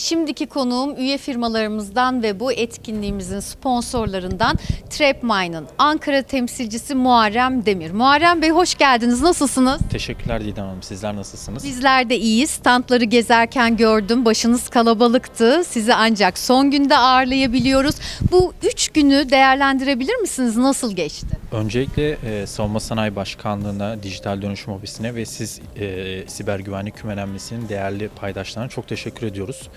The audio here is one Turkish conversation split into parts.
Şimdiki konuğum üye firmalarımızdan ve bu etkinliğimizin sponsorlarından Trapmine'ın Ankara temsilcisi Muharrem Demir. Muharrem Bey hoş geldiniz. Nasılsınız? Teşekkürler Didem Hanım. Sizler nasılsınız? Bizler de iyiyiz. Standları gezerken gördüm. Başınız kalabalıktı. Sizi ancak son günde ağırlayabiliyoruz. Bu üç günü değerlendirebilir misiniz? Nasıl geçti? Öncelikle e, Savunma Sanayi Başkanlığı'na, Dijital Dönüşüm Ofisi'ne ve siz e, Siber Güvenlik Kümelenmesi'nin değerli paydaşlarına çok teşekkür ediyoruz.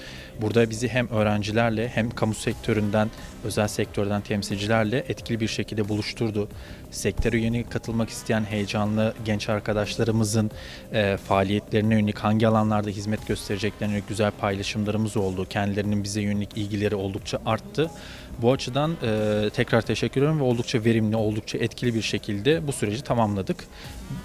Burada bizi hem öğrencilerle hem kamu sektöründen, özel sektörden temsilcilerle etkili bir şekilde buluşturdu. Sektöre yeni katılmak isteyen heyecanlı genç arkadaşlarımızın e, faaliyetlerine yönelik hangi alanlarda hizmet göstereceklerine yönelik güzel paylaşımlarımız oldu. Kendilerinin bize yönelik ilgileri oldukça arttı. Bu açıdan e, tekrar teşekkür ediyorum ve oldukça verimli, oldukça etkili bir şekilde bu süreci tamamladık.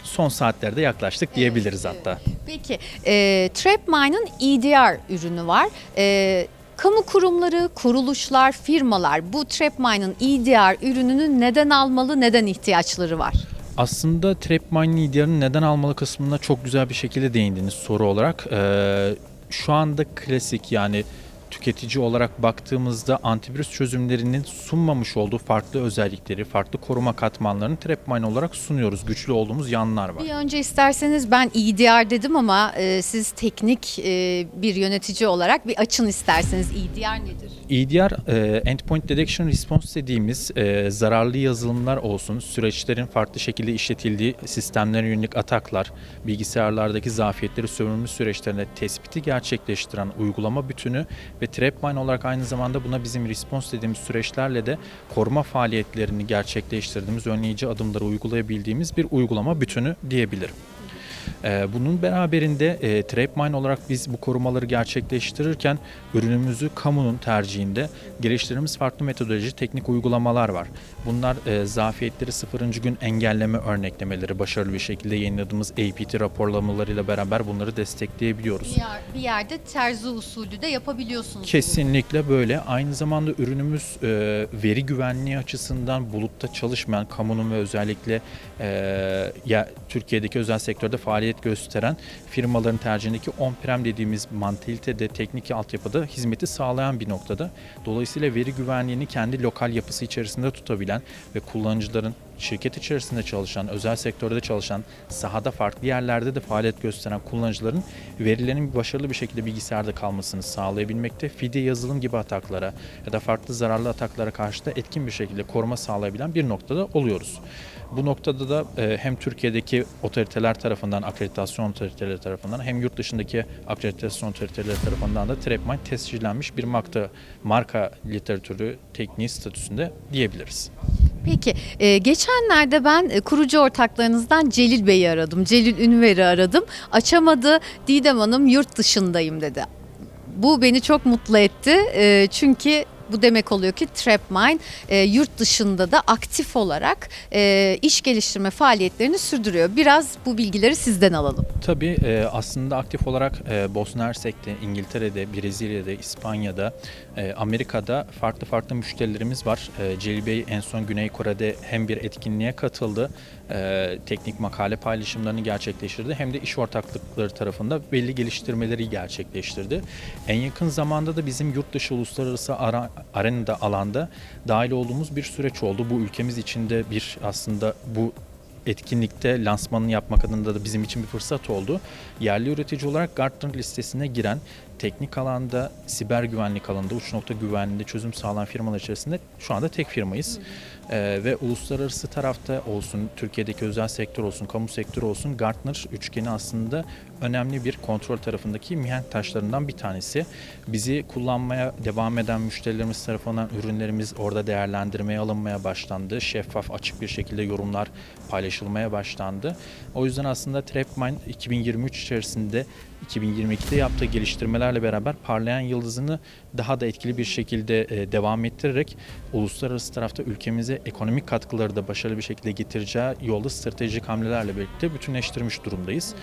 Son saatlerde yaklaştık diyebiliriz hatta. Peki, e, Trapmine'ın EDR ürünü var. E, kamu kurumları, kuruluşlar, firmalar bu Trapmine'ın EDR ürününü neden almalı, neden ihtiyaçları var? Aslında Trapmine EDR'ın neden almalı kısmına çok güzel bir şekilde değindiniz soru olarak. Ee, şu anda klasik yani tüketici olarak baktığımızda antivirüs çözümlerinin sunmamış olduğu farklı özellikleri, farklı koruma katmanlarını Trapmine olarak sunuyoruz. Güçlü olduğumuz yanlar var. Bir önce isterseniz ben EDR dedim ama e, siz teknik e, bir yönetici olarak bir açın isterseniz EDR nedir? EDR, e, Endpoint Detection Response dediğimiz e, zararlı yazılımlar olsun, süreçlerin farklı şekilde işletildiği sistemlere yönelik ataklar, bilgisayarlardaki zafiyetleri sömürmüş süreçlerinde tespiti gerçekleştiren uygulama bütünü ve Trapmine olarak aynı zamanda buna bizim response dediğimiz süreçlerle de koruma faaliyetlerini gerçekleştirdiğimiz, önleyici adımları uygulayabildiğimiz bir uygulama bütünü diyebilirim. Ee, Bunun beraberinde e, Trapmine olarak biz bu korumaları gerçekleştirirken ürünümüzü kamunun tercihinde geliştirdiğimiz farklı metodoloji, teknik uygulamalar var. Bunlar e, zafiyetleri 0. gün engelleme örneklemeleri başarılı bir şekilde yayınladığımız APT raporlamalarıyla beraber bunları destekleyebiliyoruz. Bir, yer- bir yerde terzi usulü de yapabiliyorsunuz. Kesinlikle böyle. Aynı zamanda ürünümüz e, veri güvenliği açısından bulutta çalışmayan kamunun ve özellikle e, ya Türkiye'deki özel sektörde faaliyet gösteren firmaların tercihindeki on-prem dediğimiz mantalitede, teknik altyapıda hizmeti sağlayan bir noktada. Dolayısıyla veri güvenliğini kendi lokal yapısı içerisinde tutabilen ve kullanıcıların şirket içerisinde çalışan, özel sektörde çalışan, sahada farklı yerlerde de faaliyet gösteren kullanıcıların verilerinin başarılı bir şekilde bilgisayarda kalmasını sağlayabilmekte, fidye yazılım gibi ataklara ya da farklı zararlı ataklara karşı da etkin bir şekilde koruma sağlayabilen bir noktada oluyoruz. Bu noktada da e, hem Türkiye'deki otoriteler tarafından, akreditasyon otoriteleri tarafından hem yurt dışındaki akreditasyon otoriteleri tarafından da Trapmine tescillenmiş bir marka, marka literatürü tekniği statüsünde diyebiliriz. Peki, e, geçenlerde ben e, kurucu ortaklarınızdan Celil Bey'i aradım. Celil Ünver'i aradım. Açamadı. Didem Hanım yurt dışındayım dedi. Bu beni çok mutlu etti. Çünkü bu demek oluyor ki Trapmine e, yurt dışında da aktif olarak e, iş geliştirme faaliyetlerini sürdürüyor. Biraz bu bilgileri sizden alalım. Tabii e, aslında aktif olarak e, Bosna Hersek'te, İngiltere'de, Brezilya'da, İspanya'da, e, Amerika'da farklı farklı müşterilerimiz var. E, Celil Bey en son Güney Kore'de hem bir etkinliğe katıldı, e, teknik makale paylaşımlarını gerçekleştirdi hem de iş ortaklıkları tarafında belli geliştirmeleri gerçekleştirdi. En yakın zamanda da bizim yurt dışı uluslararası ara, arenada alanda dahil olduğumuz bir süreç oldu. Bu ülkemiz içinde bir aslında bu etkinlikte lansmanını yapmak adına da bizim için bir fırsat oldu. Yerli üretici olarak Gartner listesine giren teknik alanda, siber güvenlik alanında, uç nokta güvenliğinde çözüm sağlayan firmalar içerisinde şu anda tek firmayız. Ee, ve uluslararası tarafta olsun, Türkiye'deki özel sektör olsun, kamu sektörü olsun Gartner üçgeni aslında önemli bir kontrol tarafındaki mihenk taşlarından bir tanesi. Bizi kullanmaya devam eden müşterilerimiz tarafından ürünlerimiz orada değerlendirmeye alınmaya başlandı. Şeffaf, açık bir şekilde yorumlar paylaşılmaya başlandı. O yüzden aslında Trapmine 2023 içerisinde 2022'de yaptığı geliştirmelerle beraber parlayan yıldızını daha da etkili bir şekilde e, devam ettirerek uluslararası tarafta ülkemize ekonomik katkıları da başarılı bir şekilde getireceği yolda stratejik hamlelerle birlikte bütünleştirmiş durumdayız.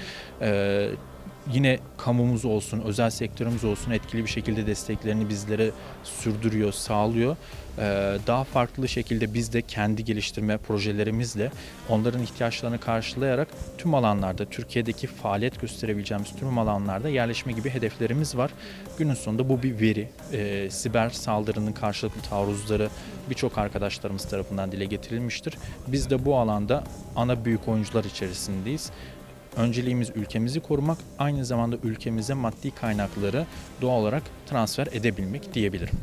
Yine kamumuz olsun, özel sektörümüz olsun etkili bir şekilde desteklerini bizlere sürdürüyor, sağlıyor. Ee, daha farklı şekilde biz de kendi geliştirme projelerimizle onların ihtiyaçlarını karşılayarak tüm alanlarda, Türkiye'deki faaliyet gösterebileceğimiz tüm alanlarda yerleşme gibi hedeflerimiz var. Günün sonunda bu bir veri. Ee, siber saldırının karşılıklı taarruzları birçok arkadaşlarımız tarafından dile getirilmiştir. Biz de bu alanda ana büyük oyuncular içerisindeyiz. Önceliğimiz ülkemizi korumak, aynı zamanda ülkemize maddi kaynakları doğal olarak transfer edebilmek diyebilirim.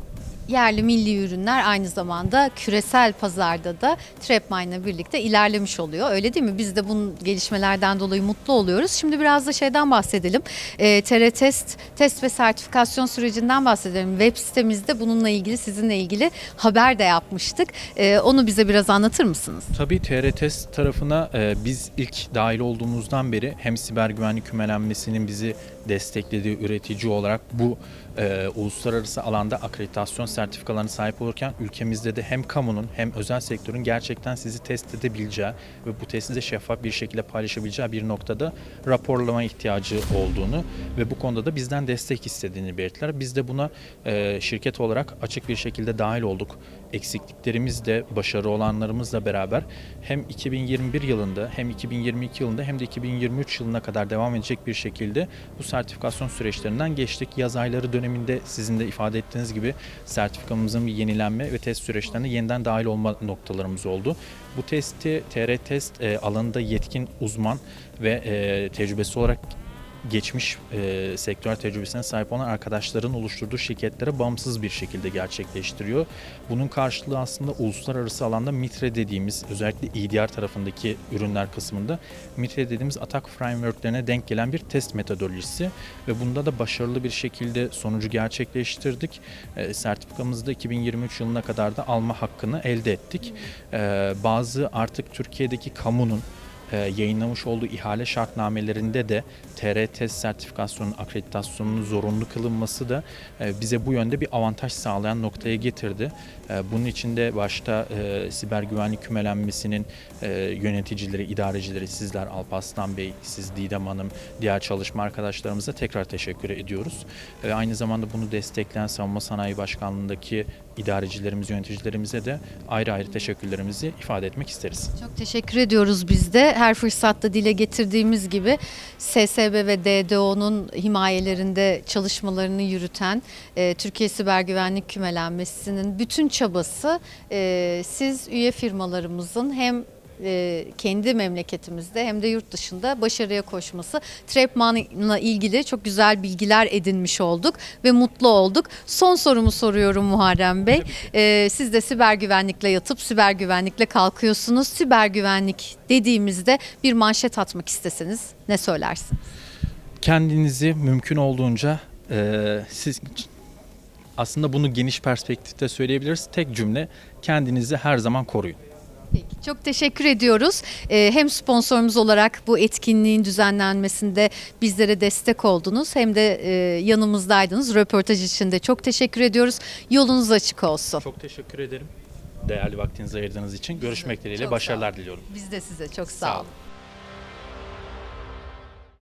Yerli milli ürünler aynı zamanda küresel pazarda da Trapmine'la birlikte ilerlemiş oluyor. Öyle değil mi? Biz de bunun gelişmelerden dolayı mutlu oluyoruz. Şimdi biraz da şeyden bahsedelim. E, TR Test, test ve sertifikasyon sürecinden bahsedelim. Web sitemizde bununla ilgili, sizinle ilgili haber de yapmıştık. E, onu bize biraz anlatır mısınız? Tabii TRT tarafına e, biz ilk dahil olduğumuzdan beri hem siber güvenlik kümelenmesinin bizi desteklediği üretici olarak bu e, uluslararası alanda akreditasyon sertifikalarına sahip olurken ülkemizde de hem kamunun hem özel sektörün gerçekten sizi test edebileceği ve bu testi de şeffaf bir şekilde paylaşabileceği bir noktada raporlama ihtiyacı olduğunu ve bu konuda da bizden destek istediğini belirttiler. Biz de buna e, şirket olarak açık bir şekilde dahil olduk. Eksikliklerimiz de başarı olanlarımızla beraber hem 2021 yılında hem 2022 yılında hem de 2023 yılına kadar devam edecek bir şekilde bu sertifikasyon süreçlerinden geçtik. Yaz ayları döneminde sizin de ifade ettiğiniz gibi sertifikamızın bir yenilenme ve test süreçlerine yeniden dahil olma noktalarımız oldu. Bu testi TR Test e, alanında yetkin uzman ve e, tecrübesi olarak geçmiş e, sektör tecrübesine sahip olan arkadaşların oluşturduğu şirketlere bağımsız bir şekilde gerçekleştiriyor. Bunun karşılığı aslında uluslararası alanda MITRE dediğimiz özellikle EDR tarafındaki ürünler kısmında MITRE dediğimiz atak frameworklerine denk gelen bir test metodolojisi ve bunda da başarılı bir şekilde sonucu gerçekleştirdik. E, sertifikamızı da 2023 yılına kadar da alma hakkını elde ettik. E, bazı artık Türkiye'deki kamunun yayınlamış olduğu ihale şartnamelerinde de TR test sertifikasyonun akreditasyonunun zorunlu kılınması da e, bize bu yönde bir avantaj sağlayan noktaya getirdi. E, bunun için de başta e, siber güvenlik kümelenmesinin e, yöneticileri, idarecileri, sizler Alparslan Bey, siz Didem Hanım, diğer çalışma arkadaşlarımıza tekrar teşekkür ediyoruz. Aynı zamanda bunu destekleyen Savunma Sanayi Başkanlığı'ndaki idarecilerimiz, yöneticilerimize de ayrı ayrı teşekkürlerimizi ifade etmek isteriz. Çok teşekkür ediyoruz biz de. Her fırsatta dile getirdiğimiz gibi SSB ve DDO'nun himayelerinde çalışmalarını yürüten e, Türkiye Siber Güvenlik Kümelenmesi'nin bütün çabası e, siz üye firmalarımızın hem e, kendi memleketimizde hem de yurt dışında başarıya koşması. Trapman'la ilgili çok güzel bilgiler edinmiş olduk ve mutlu olduk. Son sorumu soruyorum Muharrem Bey. E, siz de siber güvenlikle yatıp siber güvenlikle kalkıyorsunuz. Siber güvenlik dediğimizde bir manşet atmak isteseniz ne söylersiniz? kendinizi mümkün olduğunca e, siz aslında bunu geniş perspektifte söyleyebiliriz. Tek cümle kendinizi her zaman koruyun. Peki, çok teşekkür ediyoruz. Ee, hem sponsorumuz olarak bu etkinliğin düzenlenmesinde bizlere destek oldunuz hem de e, yanımızdaydınız. Röportaj için de çok teşekkür ediyoruz. Yolunuz açık olsun. Çok teşekkür ederim. Değerli vaktinizi ayırdığınız için. Görüşmek dileğiyle Çok sağ başarılar diliyorum. Biz de size çok sağ, Sağ olun. olun.